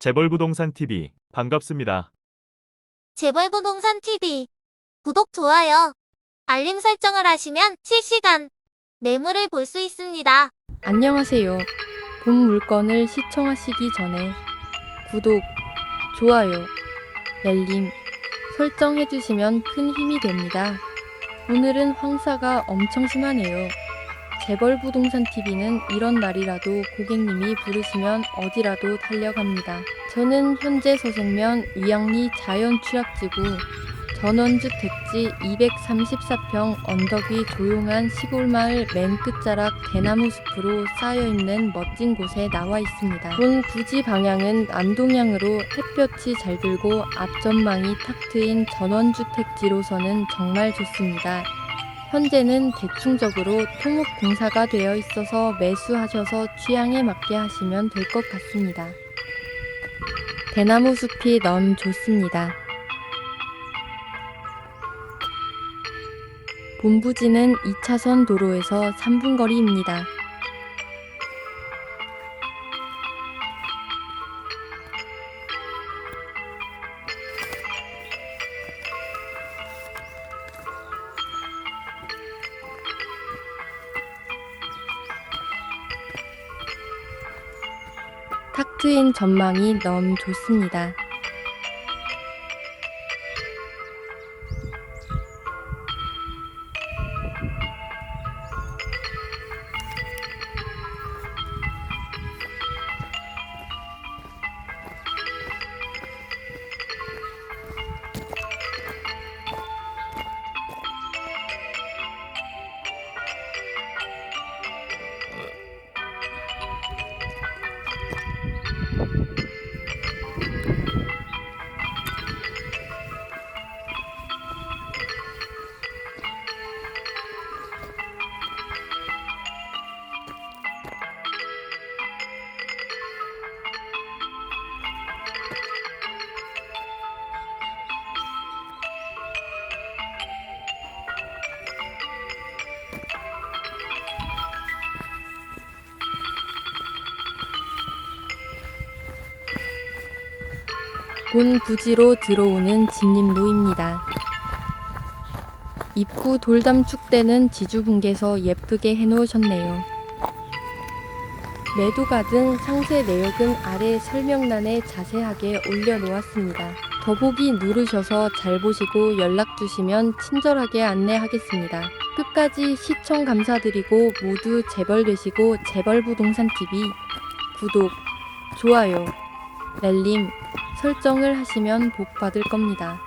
재벌부동산 TV 반갑습니다. 재벌부동산 TV 구독, 좋아요, 알림 설정을 하시면 실시간 매물을 볼 수 있습니다. 안녕하세요. 본 물건을 시청하시기 전에 구독, 좋아요, 알림, 설정해주시면 큰 힘이 됩니다. 오늘은 황사가 엄청 심하네요. 재벌 부동산 TV는 이런 날이라도 고객님이 부르시면 어디라도 달려갑니다. 저는 현재 서생면 위양리 자연취약지구 전원주 택지 234평 언덕 위 조용한 시골 마을 맨 끝자락 대나무 숲으로 쌓여있는 멋진 곳에 나와 있습니다. 본 부지 방향은 남동향으로 햇볕이 잘 들고 앞전망이 탁 트인 전원주택지로서는 정말 좋습니다. 현재는 대충적으로 토목 공사가 되어 있어서 매수하셔서 취향에 맞게 하시면 될 것 같습니다. 대나무 숲이 너무 좋습니다. 본부지는 2차선 도로에서 3분 거리입니다. 탁 트인 전망이 너무 좋습니다. 본 부지로 들어오는 진입로입니다. 입구 돌담 축대는 지주분께서 예쁘게 해놓으셨네요. 매도가 든 상세 내역은 아래 설명란에 자세하게 올려놓았습니다. 더보기 누르셔서 잘 보시고 연락 주시면 친절하게 안내하겠습니다. 끝까지 시청 감사드리고 모두 재벌 되시고 재벌부동산TV 구독, 좋아요, 알림, 설정을 하시면 복 받을 겁니다.